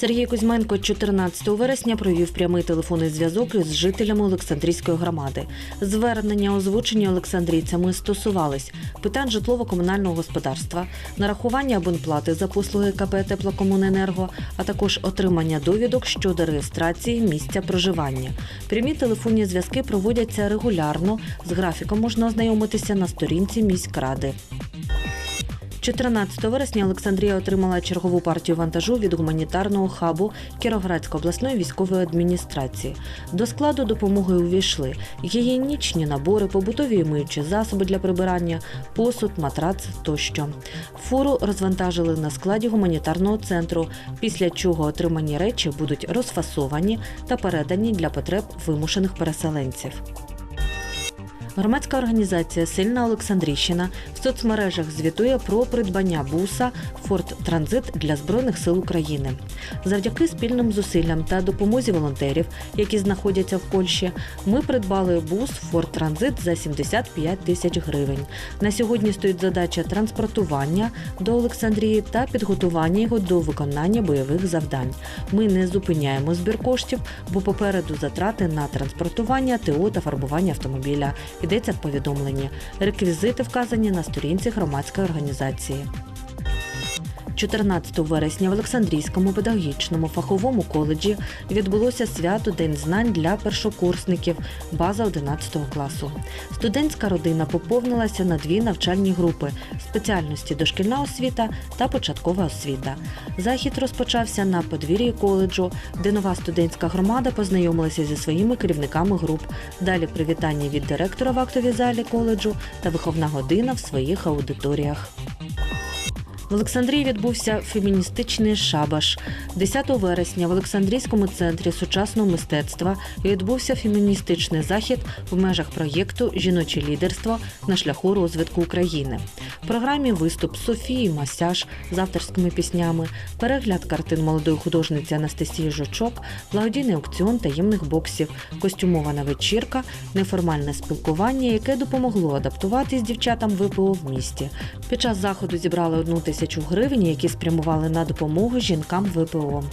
Сергій Кузьменко 14 вересня провів прямий телефонний зв'язок із жителями Олександрійської громади. Звернення, озвучені олександрійцями, стосувались питань житлово-комунального господарства, нарахування абонплати за послуги КП «Теплокомуненерго», а також отримання довідок щодо реєстрації місця проживання. Прямі телефонні зв'язки проводяться регулярно. З графіком можна ознайомитися на сторінці міськради. 14 вересня Олександрія отримала чергову партію вантажу від гуманітарного хабу Кіровоградської обласної військової адміністрації. До складу допомоги увійшли гігієнічні набори, побутові і миючі засоби для прибирання, посуд, матрац тощо. Фуру розвантажили на складі гуманітарного центру, після чого отримані речі будуть розфасовані та передані для потреб вимушених переселенців. Громадська організація Сильна Олександрійщина в соцмережах звітує про придбання буса Форт Транзит для Збройних сил України. Завдяки спільним зусиллям та допомозі волонтерів, які знаходяться в Польщі, ми придбали бус Форт Транзит за 75 тисяч гривень. На сьогодні стоїть задача транспортування до Олександрії та підготування його до виконання бойових завдань. Ми не зупиняємо збір коштів, бо попереду затрати на транспортування, ТО та фарбування автомобіля. Йдеться в повідомленні. Реквізити вказані на сторінці громадської організації. 14 вересня в Олександрійському педагогічному фаховому коледжі відбулося свято День знань для першокурсників, база 11 класу. Студентська родина поповнилася на дві навчальні групи спеціальності дошкільна освіта та початкова освіта. Захід розпочався на подвір'ї коледжу, де нова студентська громада познайомилася зі своїми керівниками груп. Далі привітання від директора в актовій залі коледжу та виховна година в своїх аудиторіях. В Олександрії відбувся феміністичний шабаш. 10 вересня в Олександрійському центрі сучасного мистецтва відбувся феміністичний захід в межах проєкту Жіноче лідерство на шляху розвитку України. Програмі виступ Софії Масяж з авторськими піснями, перегляд картин молодої художниці Анастасії Жучок, благодійний аукціон таємних боксів, костюмована вечірка, неформальне спілкування, яке допомогло адаптуватись дівчатам ВПО в місті. Під час заходу зібрали одну тисячу гривень, які спрямували на допомогу жінкам ВПО.